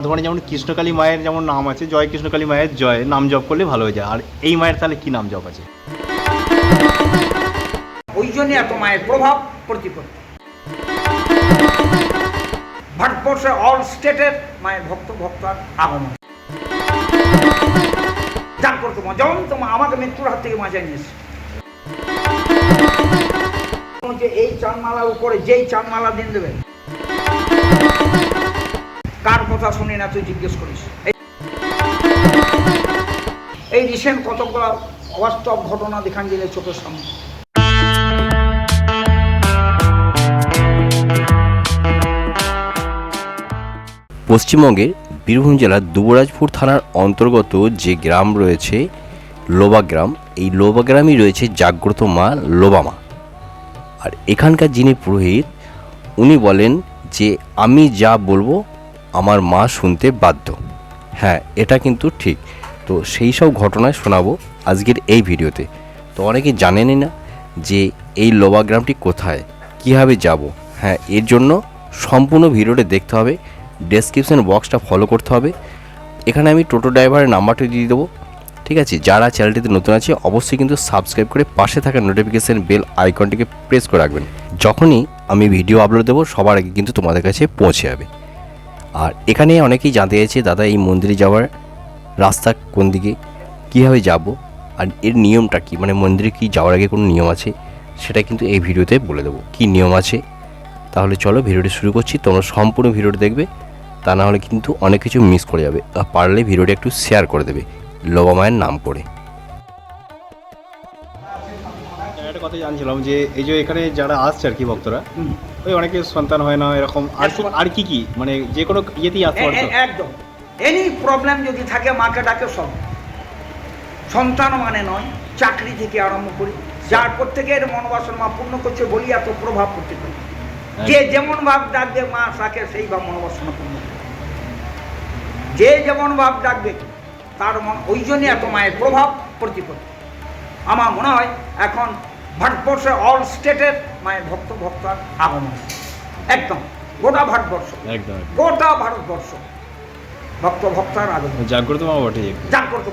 বর্ধমানে যেমন কৃষ্ণকালী মায়ের যেমন নাম আছে, জয় কৃষ্ণকালী মায়ের জয়, নাম জপ করলে ভালো হয়ে যায়। আর এই মায়ের তাহলে কি নাম জপ আছে? ওই জন্য এত মায়ের প্রভাব প্রতিপত্তি। ভারতবর্ষের অল স্টেটের মায়ের ভক্ত, ভক্তার আগমন। যান করতো মা যেমন তোমার, আমাকে মৃত্যুর হাত থেকে বাঁচাই নিয়েছে। এই চানমালার উপরে যেই চানমালা দিন দেবে কার কথা শুনি না, তুই জিজ্ঞেস করিস। এই- রিসেন্ট কতগুলো অবাস্তব ঘটনা দেখান গেলে চোখের সামনে। পশ্চিমবঙ্গের বীরভূম জেলার দুবরাজপুর থানার অন্তর্গত যে গ্রাম রয়েছে, লোবা গ্রাম, এই লোবা গ্রামই রয়েছে জাগ্রত মা লোবা মা। আর এখানকার যিনি পুরোহিত, উনি বলেন যে, আমি যা বলব আমার মা শুনতে বাধ্য। হ্যাঁ এটা কিন্তু ঠিক। তো সেই সব ঘটনায় শোনাবো আজকের এই ভিডিওতে। তো অনেকে জানেনই না যে এই লোবা গ্রামটি কোথায়, কীভাবে যাব। হ্যাঁ এর জন্য সম্পূর্ণ ভিডিওটা দেখতে হবে। ডেসক্রিপশন বক্সটা ফলো করতে হবে। এখানে আমি টোটো ড্রাইভারের নাম্বারটা দিয়ে দেবো। ঠিক আছে? যারা চ্যানেলটিতে নতুন আছে, অবশ্যই কিন্তু সাবস্ক্রাইব করে পাশে থাকা নোটিফিকেশান বেল আইকনটিকে প্রেস করে রাখবেন। যখনই আমি ভিডিও আপলোড দেবো, সবার আগে কিন্তু তোমাদের কাছে পৌঁছে যাবে। আর এখানে অনেকেই জানতে চাইছে দাদা এই মন্দিরে যাওয়ার রাস্তা কোন দিকে? কীভাবে যাব? আর এর নিয়মটা কি? মানে মন্দিরে কি যাওয়ার আগে কোনো নিয়ম আছে? সেটা কিন্তু এই ভিডিওতে বলে দেবো। কী নিয়ম আছে? তাহলে চলো ভিডিওটি শুরু করছি। তোমরা সম্পূর্ণ ভিডিওটি দেখবে তা না হলে কিন্তু অনেক কিছু মিস করে যাবে। আর পারলে ভিডিওটি একটু শেয়ার করে দেবে লোবা মায়ের নাম করে। একটা কথা জানছিলাম যে এই যে এখানে যারা আসছে আর কি ভক্তরা ওই অনেকে সন্তান হয় না এরকম। আর আর কি কি? মানে যে কোনো ইয়েতেই আসতে পারতো একদম। এনি প্রবলেম যদি থাকে মাকে ডাকে সব। সন্তান মানে নয় চাকরি থেকে আরম্ভ করি। যার প্রত্যেকের মনোবাসন মা পূর্ণ করছে বলি এত প্রভাব পারে। যে যেমন ভাব ডাকবে মা তাকে সেই ভাব মনোবাসনা পূর্ণ যে যেমন ভাব ডাকবে তার মন ওই জন্য এত মায়ের প্রভাব প্রতিপত্তি আমার মনে হয় এখন ভারতবর্ষের অল স্টেটের মায়ের ভক্ত ভক্তার আগমন। একদম গোটা ভারতবর্ষ। গোটা ভারতবর্ষ ভক্ত ভক্তার আগমন। জাগ্রত মা বটে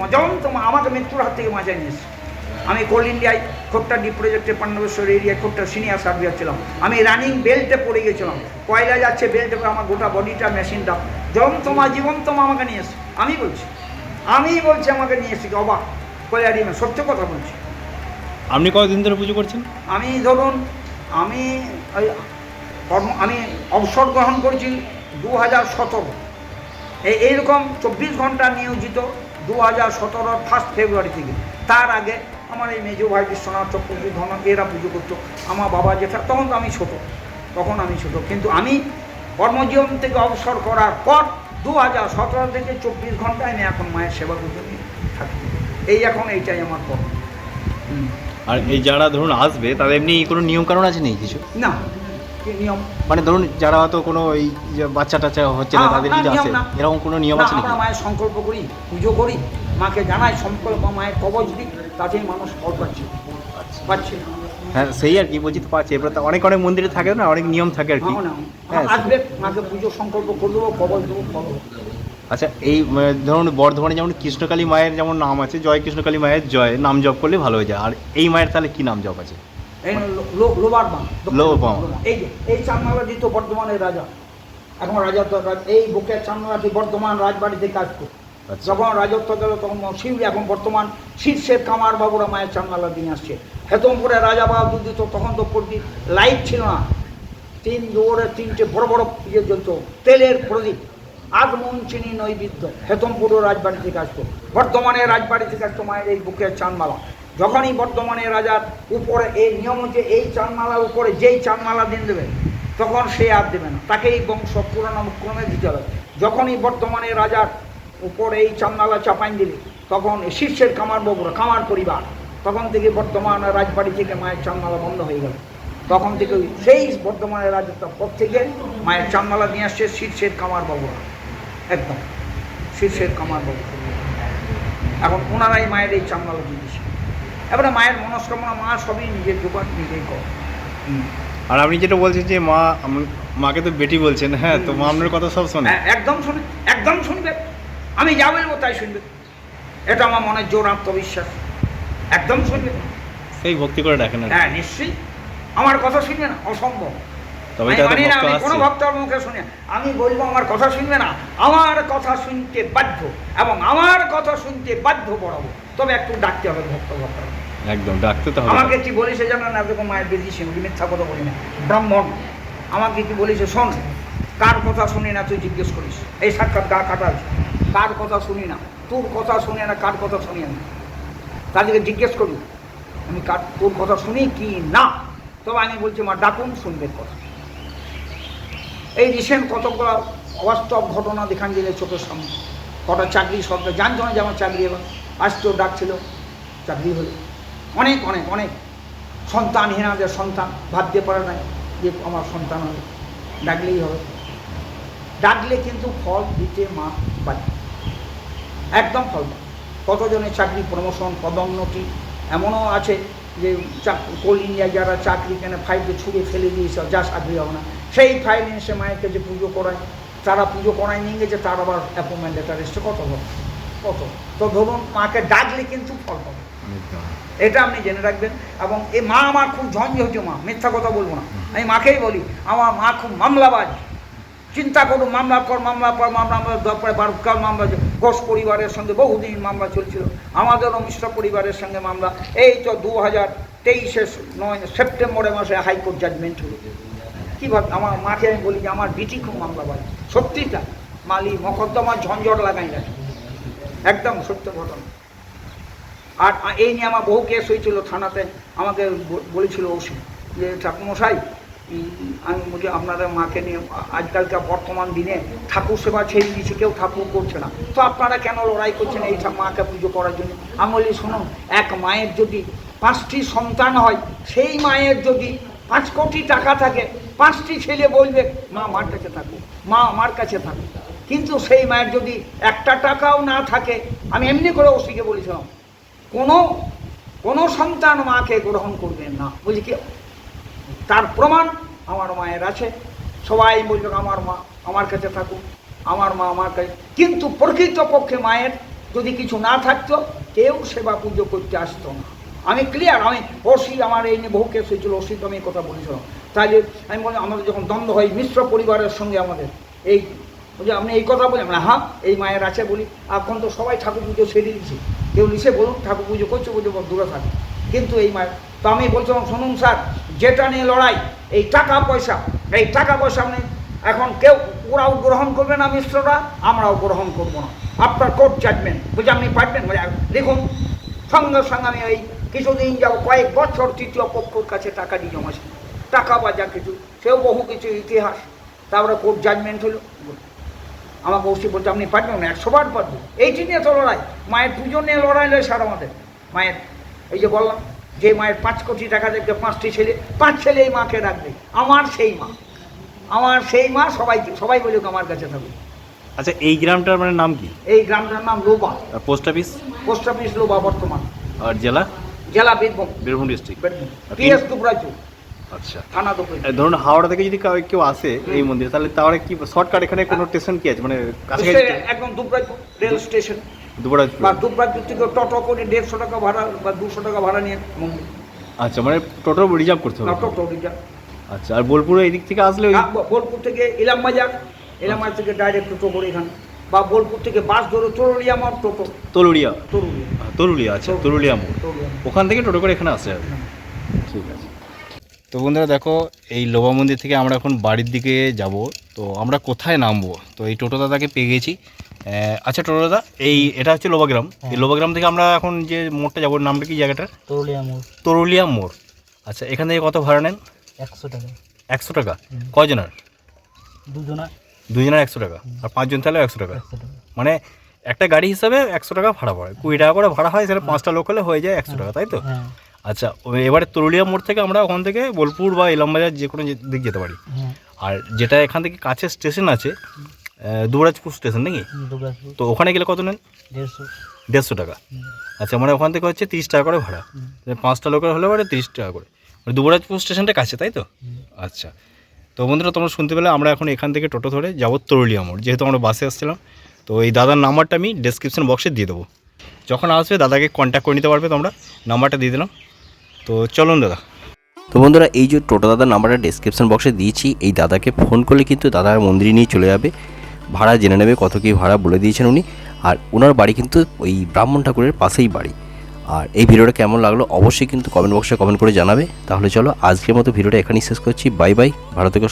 মা যেমন তোমার আমাকে মৃত্যুর হাত থেকে বাঁচাই নিয়েছে। আমি কোল ইন্ডিয়ায় খোট্টা ডি প্রজেক্টে পাণ্ডবেশ্বর এরিয়ায় খোট্টা সিনিয়র সার্ভিয়ার ছিলাম আমি রানিং বেল্টে পড়ে গেছিলাম। কয়লা যাচ্ছে বেল্টে পরে আমার গোটা বডিটা মেশিনটা। যেমন তোমার জীবন তোমা আমাকে নিয়ে এসে আমি বলছি আমি বলছি আমাকে নিয়ে এসে অবাক। কয়লারি সত্য কথা বলছি। আপনি কতদিন ধরে পুজো করছেন? আমি ধরুন আমি ওই কর্ম, আমি অবসর গ্রহণ করেছি দু হাজার সতেরো। এই, এইরকম চব্বিশ ঘণ্টা নিয়োজিত দু হাজার সতেরোর ফার্স্ট ফেব্রুয়ারি থেকে। তার আগে আমার এই মেজো ভাই বিশ্বনাথ চক্রবর্তী ধন, এরা পুজো করতো। আমার বাবা যেটা, তখন আমি ছোট, তখন আমি ছোট। কিন্তু আমি কর্মজীবন থেকে অবসর করার পর দু হাজার সতেরো থেকে চব্বিশ ঘন্টায় আমি এখন মায়ের সেবা করতে থাকি। এই এখন এইটাই আমার কর্ম। হুম। আর এই যারা ধরুন আসবে তাদের এমনি কোনো নিয়ম কারণ আছে নেই কিছু? না নিয়ম মানে ধরুন যারা হয়তো কোনো এই বাচ্চা টাচ্চা হচ্ছে না তাদের যদি আসে। এরকম কোনো নিয়ম আছে আমরা মায়ের সংকল্প করি পুজো করি মাকে জানাই সংকল্প মায়ের কবচ দিই তাতেই মানুষ ফল পাচ্ছে। পাচ্ছে। হ্যাঁ সেই আর কি বলছি তো পাচ্ছে। এবার তো অনেক অনেক মন্দিরে থাকে না অনেক নিয়ম থাকে আর কি। হ্যাঁ আসবে মাকে পুজো সংকল্প করে দেবো কবচ দেবো। আচ্ছা এই ধরুন বর্ধমানে যেমন কৃষ্ণকালী মায়ের যেমন নাম আছে জয় কৃষ্ণকালী মায়ের জয় নাম জপ করলে ভালো হয়ে যায়। আর এই মায়ের তাহলে কি নাম জপ আছে? লোবার বাম লোবার বাম। এই যে এই চান্নালা দিত বর্ধমানের রাজা। এখন রাজা তো এই বুকের চান্নালাটি বর্ধমান রাজবাড়িতে কাজ করত আচ্ছা। যখন রাজত্ব গেল তখন শিউলি এখন বর্তমান শীর্ষের কামার বাবুরা মায়ের চান্নালা দিয়ে আসছে। হেতমপুরে রাজা বাহাদুর দিত তখন তো প্রদীপ লাইট ছিল না। তিন দৌড়ে তিনটে বড় বড় ইয়ে জ্বলত তেলের প্রদীপ। আগমন চিনি নৈবিদ্য হেতমপুর রাজবাড়ি থেকে আসতো। বর্ধমানের রাজবাড়ি থেকে আসতো মায়ের এই বুকের চানমালা। যখনই বর্ধমানের রাজার উপরে এই নিয়ম হচ্ছে, এই চানমালার উপরে যেই চানমালা দিন দেবে, তখন সে আর দেবে না। তাকে এই বংশ পুরানো ক্রমে দিতে হবে। যখনই বর্ধমানের রাজার উপরে এই চানমালা চাপাইন দিলে, তখন শীর্ষের কামার বাবুরা কামার পরিবার, তখন থেকে বর্তমান রাজবাড়ি থেকে মায়ের চানমালা বন্ধ হয়ে গেল। তখন থেকে সেই বর্ধমানের রাজত্ব পর থেকে মায়ের চান্নালা নিয়ে আসছে শীর্ষের কামার বাবুরা একদম। শীর্ষের কামার এখন ওনারাই মায়ের এই চান্নালা দিয়েছে এবারে মায়ের মনস্কামনা মা সবই নিজের জোগাড় নিজেই করে। আর আপনি যেটা বলছেন যে মা মাকে তো বেটি বলছেন হ্যাঁ তো মা আপনার কথা সব শোনে। হ্যাঁ, একদম শুনে একদম শুনবে। আমি যা বলব তাই শুনবে। এটা আমার মনের জোর আত্মবিশ্বাস। একদম শুনবে। সেই ভক্তি করে ডাকেন আর হ্যাঁ নিশ্চয়ই। আমার কথা শুনবে না অসম্ভব। তবে আমি তাদের না, ভক্ত আমি কোনো ভক্তর মুখে শুনি আমি বলব আমার কথা শুনবে না। আমার কথা শুনতে বাধ্য এবং আমার কথা শুনতে বাধ্য করাবো তবে একটু ডাকতে হবে ভক্ত ভক্ত একদম ডাকতে তো হবে। আমাকে কি বলেছে জানা না দেখো মায়ের ওই মিথ্যা কথা বলি না। ব্রাহ্মণ আমাকে কি বলেছে শোন কার কথা শুনি না তুই জিজ্ঞেস করিস? এই সাক্ষাৎ গা কাটা আছে। কার কথা শুনি না? তোর কথা শুনি না কার কথা শুনি না তাদেরকে জিজ্ঞেস করি আমি কার তোর কথা শুনি কি না? তবে আমি বলছি মা ডাকুন শুনবে কথা। এই রিসেন্ট কতগুলো অবাস্তব ঘটনা দেখান দিলে চোখের সামনে। কটা চাকরি সরকার জানতো না যে আমার চাকরি এবার আসতো ডাকছিল, চাকরি হলো। অনেক অনেক অনেক সন্তান সন্তানহীনাদের সন্তান, ভাবতে পারে না যে আমার সন্তান হবে। ডাকলেই হবে। ডাকলে কিন্তু ফল দিতে মা বাধ্য। একদম ফল। কতজনের চাকরি প্রমোশন পদোন্নতি, এমনও আছে যে কোল ইন্ডিয়া যারা চাকরি কেনে ফাইলকে ছুঁড়ে ফেলে দিয়েছে যা চাকরি হবে না। সেই ফাইল নিয়ে এসে মায়ের কাছে পুজো করায় তারা পুজো করায় নিয়ে গেছে তার আবার অ্যাপয়েন্টমেন্ট লেটার এসছে কত হবে কত? তো ধরুন মাকে ডাকলে কিন্তু ফল পাবে। এটা আপনি জেনে রাখবেন। এবং এই মা আমার খুব ঝঞ্ঝ মা মিথ্যা কথা বলব না। আমি মাকেই বলি আমার মা খুব মামলাবাজ। চিন্তা করুন মামলার পর মামলার পর মামলা আমরা তারপরে বারকাল মামলা যে ঘোষ পরিবারের সঙ্গে বহুদিন মামলা চলছিল। আমাদেরও মিশ্র পরিবারের সঙ্গে মামলা। এই তো দু হাজার তেইশে নয় সেপ্টেম্বরে মাসে হাইকোর্ট জাজমেন্ট হলো। কী ভাব আমার মাকে আমি বলি যে আমার বিটি খুব মামলাবাজ সত্যিটা। মালি মকদ্দমার ঝঞ্ঝট লাগাই না একদম সত্য ঘটনা। আর এই নিয়ে আমার বহু কেস হয়েছিল থানাতে। আমাকে বলেছিল ওসি যে ঠাকুরমশাই উম, আমি বলি আপনাদের মাকে নিয়ে আজকালকার বর্তমান দিনে ঠাকুর সেবা ছেড়ে দিয়েছে কেউ ঠাকুর করছে না। তো আপনারা কেন লড়াই করছেন এই মাকে পুজো করার জন্য? আমি বলি শুনুন এক মায়ের যদি পাঁচটি সন্তান হয় সেই মায়ের যদি পাঁচ কোটি টাকা থাকে, পাঁচটি ছেলে বলবে, মা আমার কাছে থাকুক মা আমার কাছে থাকুক কিন্তু সেই মায়ের যদি একটা টাকাও না থাকে, আমি এমনি করে ওসিকে বলেছিলাম, কোনো কোনো সন্তান মাকে গ্রহণ করবেন না। বুঝলি কি, তার প্রমাণ আমার মায়ের আছে। সবাই বলবে, আমার মা আমার কাছে থাকুক, আমার মা আমার কাছে কিন্তু প্রকৃতপক্ষে মায়ের যদি কিছু না থাকতো, কেউ সেবা পুজো করতে আসতো না। আমি ক্লিয়ার আমি ওসি, আমার এই নিয়ে বহু কেস হয়েছিল ওসি তো আমি কথা বলেছিলাম। তাহলে আমি বলি আমাদের যখন দ্বন্দ্ব হয়, মিশ্র পরিবারের সঙ্গে আমাদের, এই বলছি আপনি এই কথা বলেন না হ্যাঁ এই মায়ের আছে বলি, এখন তো সবাই ঠাকুর পুজো সেরে দিচ্ছে কেউ লিখে বলুন ঠাকুর পুজো করছে, পুজো দূরে থাকে। কিন্তু এই মায়ের, তো আমি বলছিলাম, শুনুন স্যার, যেটা নিয়ে লড়াই, এই টাকা পয়সা, এই টাকা পয়সা আপনি এখন কেউ, ওরাও গ্রহণ করবে না মিশ্ররা আমরাও গ্রহণ করব না। আপনার কোর্ট জাজমেন্ট বুঝে আপনি পারবেন? বলে দেখুন সঙ্গে সঙ্গে আমি এই কিছুদিন যাব কয়েক বছর তৃতীয় পক্ষর কাছে টাকা দিয়ে জমাছি টাকা বা যা কিছু সেও বহু কিছু ইতিহাস। তারপরে কোর্ট জাজমেন্ট হলো। আমাকে ওসি বলছে আপনি পারবেন না একশো বার পারবেন। এইটি নিয়ে তো লড়াই। মায়ের পুজো নিয়ে লড়াই নয় স্যার আমাদের। মায়ের এই যে বললাম যে মায়ের পাঁচ কোটি টাকা দেখবে পাঁচটি ছেলে পাঁচ ছেলে এই মাকে রাখবে। আমার সেই মা। আমার সেই মা সবাইকে সবাই বলুক আমার কাছে থাকবে আচ্ছা এই গ্রামটার মানে নাম কি? এই গ্রামটার নাম Loba. Post office post office Loba বর্তমান। আর জেলা? জেলা বীরভূম। বীরভূম ডিস্ট্রিক্ট পিএস দুবরাজু আচ্ছা। থানা আর ধরুন হাওড়া থেকে যদি কাউ- আসে এই মন্দিরে তাহলে তাহলে কি শর্টকাট এখানে কোনো স্টেশন কি আছে? মানে একদম দুবরাজপুর রেল স্টেশন। দুবরাজপুর বা দুবরাজপুর থেকে টোটো করে দেড়শো টাকা ভাড়া বা দুশো টাকা ভাড়া নিয়ে মন্দির। আচ্ছা মানে টোটো রিজার্ভ করতে হবে। টোটো রিজার্ভ আচ্ছা আর বোলপুরে এই দিক থেকে আসলে বোলপুর থেকে ইলাম বাজার ইলাম বাজার থেকে ডাইরেক্ট টোটো করে এখানে। বা বোলপুর থেকে বাস ধরে তরুলিয়া আমার টোটো। তরুলিয়া? তরুলিয়া। আচ্ছা তরুলিয়া মোড়। ওখান থেকে টোটো করে এখানে আসে আর ঠিক আছে। তো বন্ধুরা দেখো এই লোবা মন্দির থেকে আমরা এখন বাড়ির দিকে যাব। তো আমরা কোথায় নামবো? তো এই টোটো দাদাকে পেয়ে গেছি। আচ্ছা টোটো দাদা এই এটা হচ্ছে লোবাগ্রাম এই লোবাগ্রাম থেকে আমরা এখন যে মোড়টা যাব নামটা কি জায়গাটার? তরুলিয়া মোড়। তরুলিয়া মোড়। আচ্ছা এখান থেকে কত ভাড়া নেন? একশো টাকা। একশো টাকা। কজনের দুজনা দুজনের একশো টাকা আর পাঁচজন তাহলে একশো টাকা। মানে একটা গাড়ি হিসাবে একশো টাকা ভাড়া পড়ে। কুড়ি টাকা করে ভাড়া হয় সেটা পাঁচটা লোক হলে হয়ে যায় একশো টাকা তাই তো? হ্যাঁ। আচ্ছা এবারে তরুলিয়া মোড় থেকে আমরা ওখান থেকে বোলপুর বা ইলামবাজার যে কোনো দিক যেতে পারি। হ্যাঁ। আর যেটা এখান থেকে কাছে স্টেশন আছে দুবরাজপুর স্টেশন নাকি? তো ওখানে গেলে কত নেন? দেড়শো। টাকা। আচ্ছা মানে ওখান থেকে হচ্ছে তিরিশ টাকা করে ভাড়া। পাঁচটা লোকের হলে পরে তিরিশ টাকা করে। মানে দুবরাজপুর স্টেশনটা কাছে তাই তো? আচ্ছা। তো বন্ধুরা, তোমরা শুনতে পেলে আমরা এখন এখান থেকে টোটো ধরে যাব তরুলিয়া মোড়। যেহেতু আমরা বাসে আসছিলাম, তো এই দাদার নাম্বারটা আমি ডেসক্রিপশন বক্সে দিয়ে দেবো। যখন আসবে দাদাকে কন্ট্যাক্ট করে নিতে পারবে তোমরা, নাম্বারটা দিয়ে দিলাম। তো চলুন দাদা। তো বন্ধুরা, এই যে টোটো দাদার নাম্বারটা ডিসক্রিপশন বক্সে দিয়েছি, এই দাদাকে ফোন করলে কিন্তু দাদার মন্দিরে নিয়ে চলে যাবে। ভাড়া জেনে নেবে কত কী ভাড়া বলে দিয়েছেন উনি। আর ওনার বাড়ি কিন্তু ওই ব্রাহ্মণ ঠাকুরের পাশেই বাড়ি। আর এই ভিডিওটা কেমন লাগল অবশ্যই কিন্তু কমেন্ট বক্সে কমেন্ট করে জানাবে। তাহলে চলো আজকের মতো ভিডিওটা এখানেই শেষ করছি। বাই বাই থেকো।